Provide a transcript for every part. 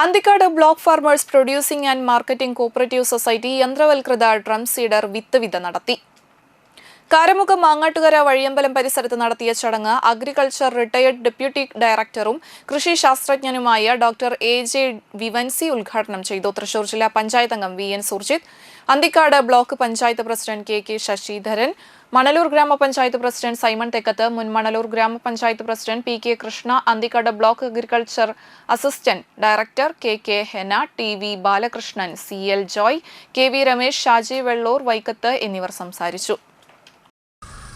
Anthikad block farmers producing and marketing cooperative society യന്ത്രവൽകൃത drum seeder വിത്ത് വിത നടത്തി. കാരമുഖം മാങ്ങാട്ടുകര വഴിയമ്പലം പരിസരത്ത് നടത്തിയ ചടങ്ങ് അഗ്രികൾച്ചർ റിട്ടയർഡ് ഡെപ്യൂട്ടി ഡയറക്ടറും കൃഷി ശാസ്ത്രജ്ഞനുമായ ഡോക്ടർ എ ജെ വിവൻസി ഉദ്ഘാടനം ചെയ്തു. തൃശൂർ ജില്ലാ പഞ്ചായത്ത് അംഗം V N Surjith Anthikad block panchayat president K K Sasidharan Manalur ഗ്രാമപഞ്ചായത്ത് പ്രസിഡന്റ് സൈമൺ തെക്കത്ത് മുൻ മണലൂർ ഗ്രാമപഞ്ചായത്ത് president P K Krishna Anthikad block agriculture assistant director K K Hena T V Balakrishnan C L Joy K V Ramesh Shaji Vellur Vaikkath എന്നിവർ സംസാരിച്ചു.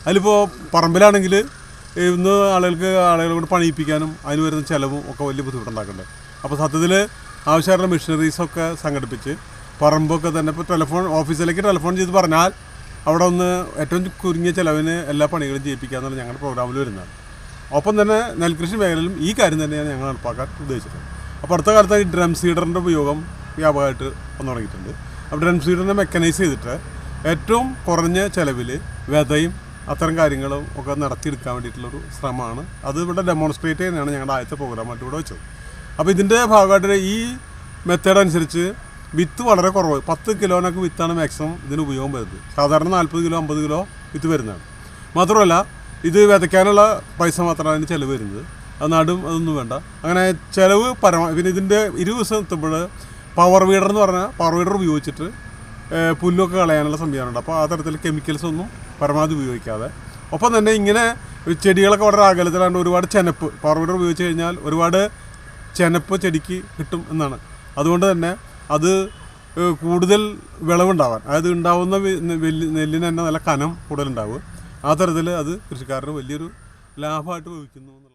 അതിലിപ്പോൾ പറമ്പിലാണെങ്കിൽ ഇന്ന് ആളുകൾക്ക് ആളുകളെ കൊണ്ട് പണിയിപ്പിക്കാനും അതിന് വരുന്ന ചിലവും ഒക്കെ വലിയ ബുദ്ധിമുട്ടുണ്ടാക്കുന്നുണ്ട് അപ്പോൾ സത്യത്തിൽ ആവശ്യമായിട്ടുള്ള മെഷീനറീസൊക്കെ സംഘടിപ്പിച്ച് പറമ്പൊക്കെ തന്നെ ഇപ്പോൾ ടെലിഫോൺ ഓഫീസിലേക്ക് ടെലിഫോൺ ചെയ്ത് പറഞ്ഞാൽ അവിടെ ഒന്ന് ഏറ്റവും കുരുങ്ങിയ ചിലവിന് എല്ലാ പണികളും ചെയ്യിപ്പിക്കാന്നാണ് ഞങ്ങളുടെ പ്രോഗ്രാമിൽ വരുന്നത്. ഒപ്പം തന്നെ നെൽകൃഷി മേഖലയിലും ഈ കാര്യം തന്നെയാണ് ഞങ്ങൾ നടപ്പാക്കാൻ ഉദ്ദേശിച്ചത്. അപ്പോൾ അടുത്ത കാലത്ത് ഈ ഡ്രം സീഡറിന്റെ ഉപയോഗം വ്യാപകമായിട്ട് വന്നു തുടങ്ങിയിട്ടുണ്ട്. അപ്പോൾ ഡ്രം സീഡറിനെ മെക്കനൈസ് ചെയ്തിട്ട് ഏറ്റവും കുറഞ്ഞ ചിലവിൽ വിതയും അത്തരം കാര്യങ്ങളും ഒക്കെ നടത്തിയെടുക്കാൻ വേണ്ടിയിട്ടുള്ളൊരു ശ്രമമാണ്. അത് ഇവിടെ ഡെമോൺസ്ട്രേറ്റ് ചെയ്യുന്നതാണ് ഞങ്ങളുടെ ആദ്യത്തെ പ്രോഗ്രാമായിട്ട് ഇവിടെ വെച്ചത്. അപ്പോൾ ഇതിന്റെ ഭാഗമായിട്ട് ഈ മെത്തേഡ് അനുസരിച്ച് വിത്ത് വളരെ കുറവ്. പത്ത് കിലോനൊക്കെ വിത്താണ് മാക്സിമം ഇതിന് ഉപയോഗം വരുന്നത്. സാധാരണ നാൽപ്പത് കിലോ അമ്പത് കിലോ വിത്ത് വരുന്നതാണ്. മാത്രമല്ല ഇത് വിതയ്ക്കാനുള്ള പൈസ മാത്രമാണ് അതിന് ചിലവ് വരുന്നത്. അത് നടും അതൊന്നും വേണ്ട. അങ്ങനെ ചിലവ് പരമ പിന്നെ ഇതിന്റെ ഇരു ദിവസം എത്തുമ്പോൾ പവർ വീഡർ എന്ന് പറഞ്ഞാൽ പവർ വീഡർ ഉപയോഗിച്ചിട്ട് പുല്ലൊക്കെ കളയാനുള്ള സംവിധാനമുണ്ട്. അപ്പോൾ ആ തരത്തിൽ കെമിക്കൽസ് ഒന്നും പരമാവധി ഉപയോഗിക്കാതെ. ഒപ്പം തന്നെ ഇങ്ങനെ ചെടികളൊക്കെ വളരെ അകലത്തിലാണ്ട് ഒരുപാട് ചെനപ്പ് പവർ വീഡർ ഉപയോഗിച്ച് കഴിഞ്ഞാൽ ഒരുപാട് ചെനപ്പ് ചെടിക്ക് കിട്ടും എന്നാണ്. അതുകൊണ്ട് തന്നെ അത് കൂടുതൽ വിളവുണ്ടാവാൻ അതായത് ഉണ്ടാവുന്ന നെല്ലിന് തന്നെ നല്ല കനം കൂടുതലുണ്ടാവുക. ആ തരത്തിൽ അത് കൃഷിക്കാരന് വലിയൊരു ലാഭമായിട്ട് ഭവിക്കുന്നു എന്നുള്ളത്